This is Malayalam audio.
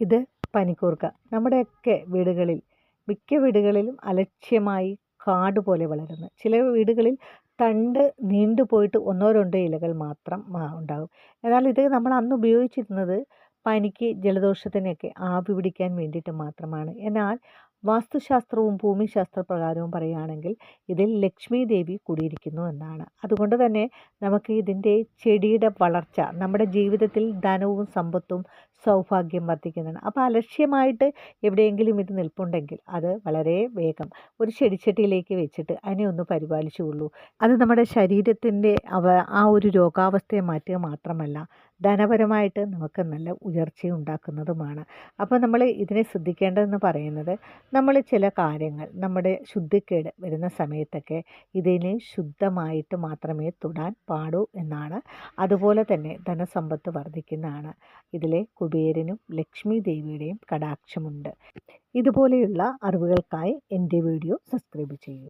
ഇത് പനിക്കൂർക്ക. നമ്മുടെയൊക്കെ വീടുകളിൽ മിക്ക വീടുകളിലും അലക്ഷ്യമായി കാട് പോലെ വളരുന്നു. ചില വീടുകളിൽ തണ്ട് നീണ്ടു പോയിട്ട് ഒന്നോ രണ്ടോ ഇലകൾ മാത്രം ഉണ്ടാകും. എന്നാൽ ഇത് നമ്മൾ അന്ന് ഉപയോഗിച്ചിരുന്നത് പനിക്ക് ജലദോഷത്തിനൊക്കെ ആവി പിടിക്കാൻ വേണ്ടിയിട്ട് മാത്രമാണ്. എന്നാൽ വാസ്തുശാസ്ത്രവും ഭൂമിശാസ്ത്രപ്രകാരവും പറയുകയാണെങ്കിൽ ഇതിൽ ലക്ഷ്മി ദേവി കൂടിയിരിക്കുന്നു എന്നാണ്. അതുകൊണ്ട് തന്നെ നമുക്ക് ഇതിന്റെ ചെടിയുടെ വളർച്ച നമ്മുടെ ജീവിതത്തിൽ ധനവും സമ്പത്തും സൗഭാഗ്യം വർദ്ധിക്കുന്നതാണ്. അപ്പോൾ അലക്ഷ്യമായിട്ട് എവിടെയെങ്കിലും ഇത് നിൽപ്പുണ്ടെങ്കിൽ അത് വളരെ വേഗം ഒരു ചെടിച്ചട്ടിയിലേക്ക് വെച്ചിട്ട് അതിനെ ഒന്ന് പരിപാലിച്ചുകൊള്ളൂ അത് നമ്മുടെ ശരീരത്തിന്റെ അവ ആ ഒരു രോഗാവസ്ഥയെ മാറ്റുക മാത്രമല്ല ധനപരമായിട്ട് നമുക്ക് നല്ല ഉയർച്ച ഉണ്ടാക്കുന്നതുമാണ് അപ്പോൾ നമ്മൾ ഇതിനെ ശ്രദ്ധിക്കേണ്ടതെന്ന് പറയുന്നത് നമ്മൾ ചില കാര്യങ്ങൾ നമ്മുടെ ശുദ്ധിക്കേട് വരുന്ന സമയത്തൊക്കെ ഇതിനെ ശുദ്ധമായിട്ട് മാത്രമേ തൊടാൻ പാടൂ എന്നാണ്. അതുപോലെ തന്നെ ധനസമ്പത്ത് വർദ്ധിക്കുന്നതാണ്. ഇതിലെ കുബേരനും ലക്ഷ്മി ദേവിയുടെയും കടാക്ഷമുണ്ട്. ഇതുപോലെയുള്ള അറിവുകൾക്കായി എന്റെ വീഡിയോ സബ്സ്ക്രൈബ് ചെയ്യൂ.